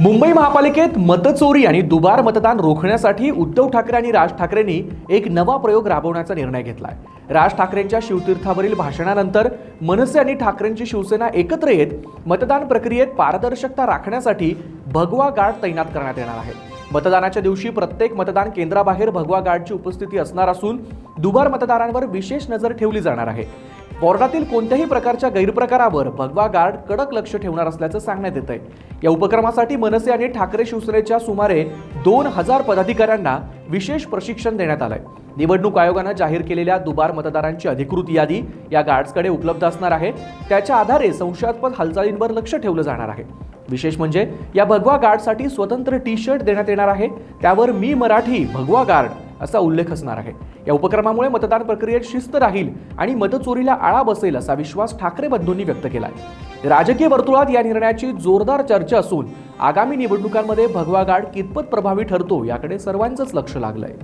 मुंबई महापालिकेत मतचोरी आणि दुबार मतदान रोखण्यासाठी उद्धव ठाकरे आणि राज ठाकरेंनी एक नवा प्रयोग राबवण्याचा निर्णय घेतलाय. राज ठाकरेंच्या शिवतीर्थावरील भाषणानंतर मनसे आणि ठाकरेंची शिवसेना एकत्र येत मतदान प्रक्रियेत पारदर्शकता राखण्यासाठी भगवा गार्ड तैनात करण्यात येणार आहे. मतदानाच्या दिवशी प्रत्येक मतदान केंद्राबाहेर भगवा गार्डची उपस्थिती असणार असून दुबार मतदारांवर विशेष नजर ठेवली जाणार आहे. बॉर्डातील कोणत्याही प्रकारच्या गैरप्रकारावर भगवा गार्ड कडक लक्ष ठेवणार असल्याचं सांगण्यात येत आहे या उपक्रमासाठी मनसे आणि ठाकरे शिवसेनेच्या सुमारे दोन हजार पदाधिकाऱ्यांना विशेष प्रशिक्षण देण्यात आलंय. निवडणूक आयोगानं जाहीर केलेल्या दुबार मतदारांची अधिकृत यादी या गार्ड्सकडे उपलब्ध असणार आहे. त्याच्या आधारे संशयास्पद हालचालींवर लक्ष ठेवलं जाणार आहे. विशेष म्हणजे या भगवा गार्डसाठी स्वतंत्र टी शर्ट देण्यात येणार आहे. त्यावर मी मराठी भगवा गार्ड असा उल्लेख असणार आहे. या उपक्रमामुळे मतदान प्रक्रियेत शिस्त राहील आणि मतचोरीला आळा बसेल असा विश्वास ठाकरे बंधूंनी व्यक्त केला आहे राजकीय वर्तुळात या निर्णयाची जोरदार चर्चा असून आगामी निवडणुकांमध्ये भगवा गाड कितपत प्रभावी ठरतो याकडे सर्वांचंच लक्ष लागलंय.